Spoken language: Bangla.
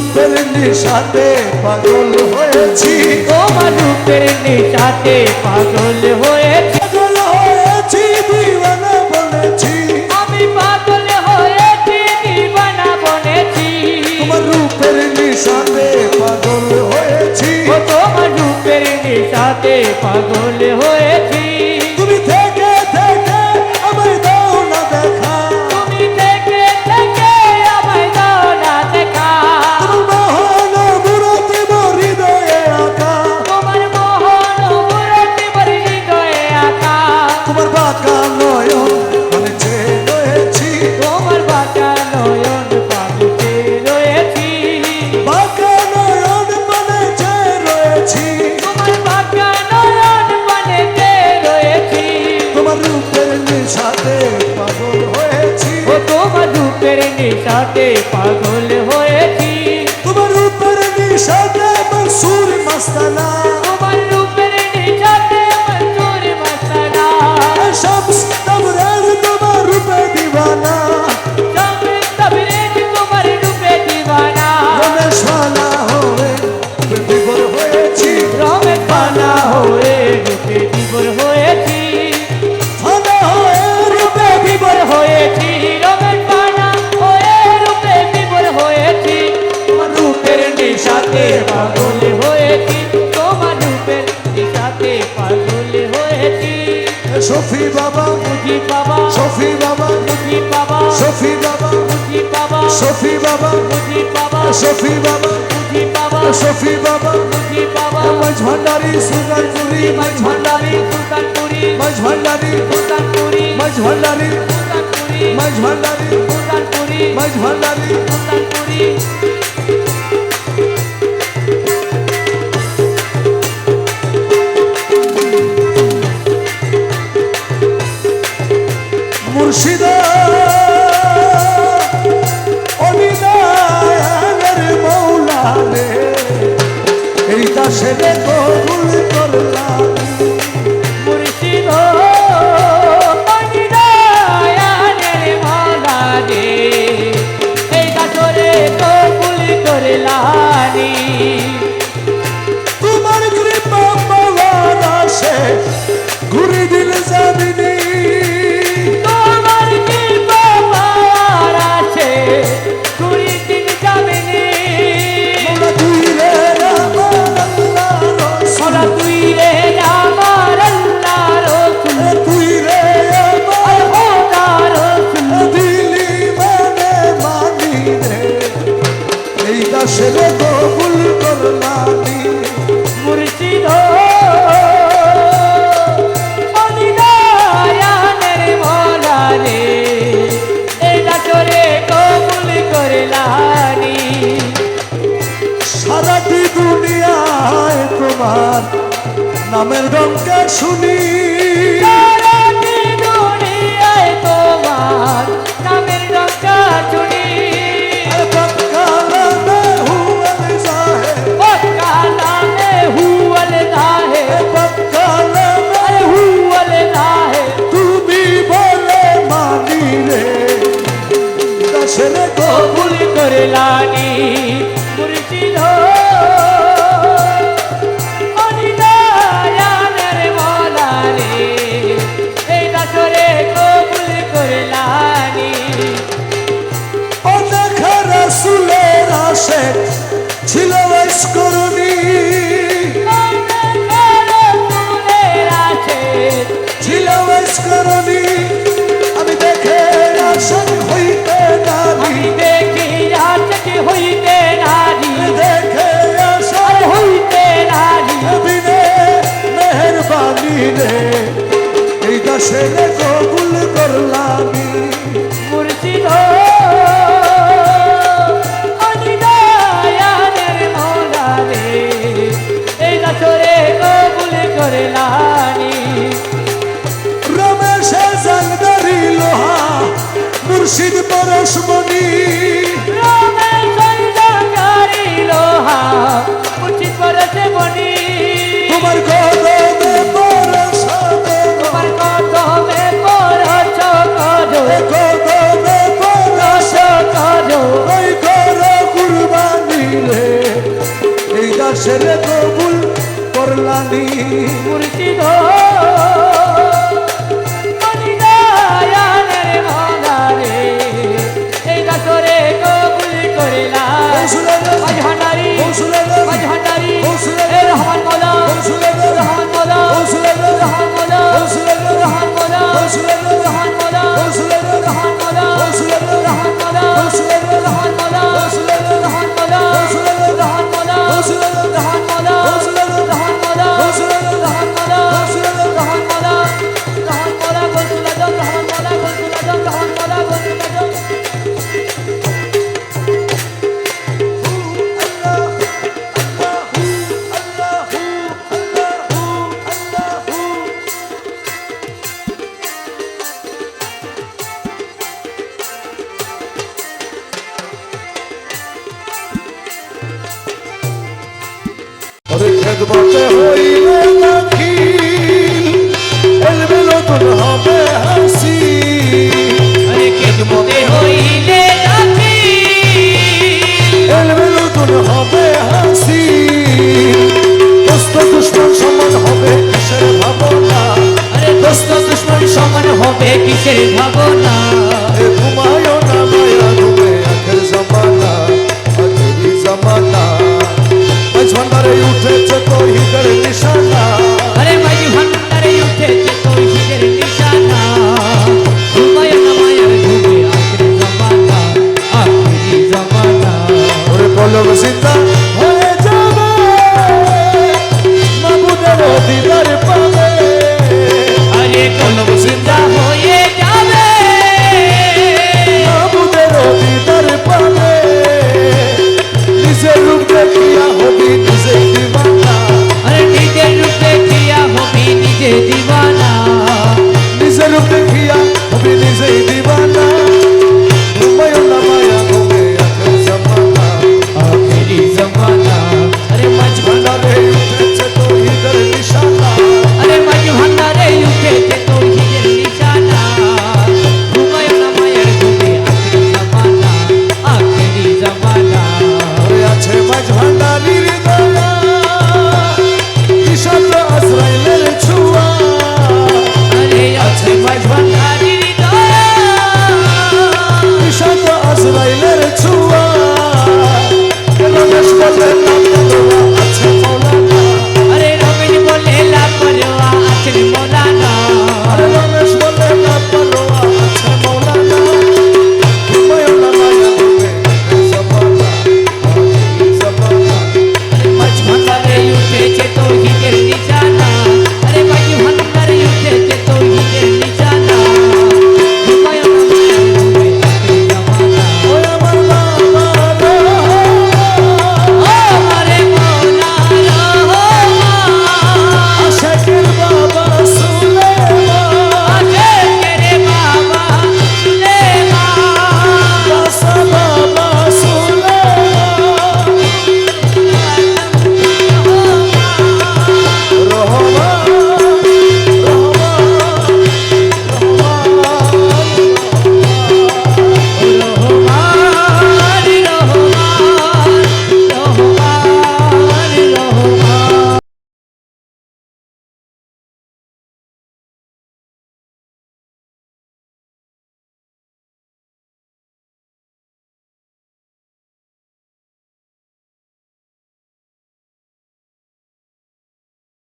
রূপের নিশাতে পাগল হয়েছি। তোমার রূপের নেশাতে পাগল হয়েছি। পাগল হয়েছি দিওয়ানা বলেছি। আমি পাগল হয়েছি দিবানা বনেছি তোমার রূপের নিশাতে পাগল হয়েছি। ও তোমার রূপের নেশাতে পাগল হয়েছি। নেশাতে পাগল হয়েছি। তোমার উপর নিশাতে মনসুর মস্তানা। শফি বাবা বুঝি বাবা শফি বাবা বুঝি বাবা শফি বাবা বুঝি বাবা মাঝ ভান্ডারি সুলতানপুরি মাঝ ভান্ডারি সুলতানপুরি মাঝ ভান্ডারি সুলতানপুরি মাঝ ভান্ডারি সুলতানপুরি মাঝ ভান্ডারি সুলতানপুরি মাঝ ভান্ডারি সুলতানপুরি এই সেবে রে কবুল করলাম। নামের ডঙ্কা শুনি। তোমার নামের ডঙ্কা শুনি। আর বকালামে তুলের ছিল করুণী আমি দেখে আসন হইতে নারী। দেখি হইতে নারী। দেখে আসন হইতে নারী। বিনে মেহরবানি রে এই দাসে কবুল করলামি। করলানি রমেশে জাগদারি লোহা মুর্শিদ পরশমণি তোমার কদমে পরশ তোমার কদমে পরশ কদমে Seré como করলানি মুর্শিদা একবারে হইলে দাখিল বলবে নতুন হবে হাসি। একবারে হইলে দাখিল। বলবে নতুন হবে হাসি। দোস্ত দুশ্মন হবে কিসের ভাবনা? দোস্ত দুশ্মন কিসের ভাবনা? উঠেছে তো হৃদয় নিশান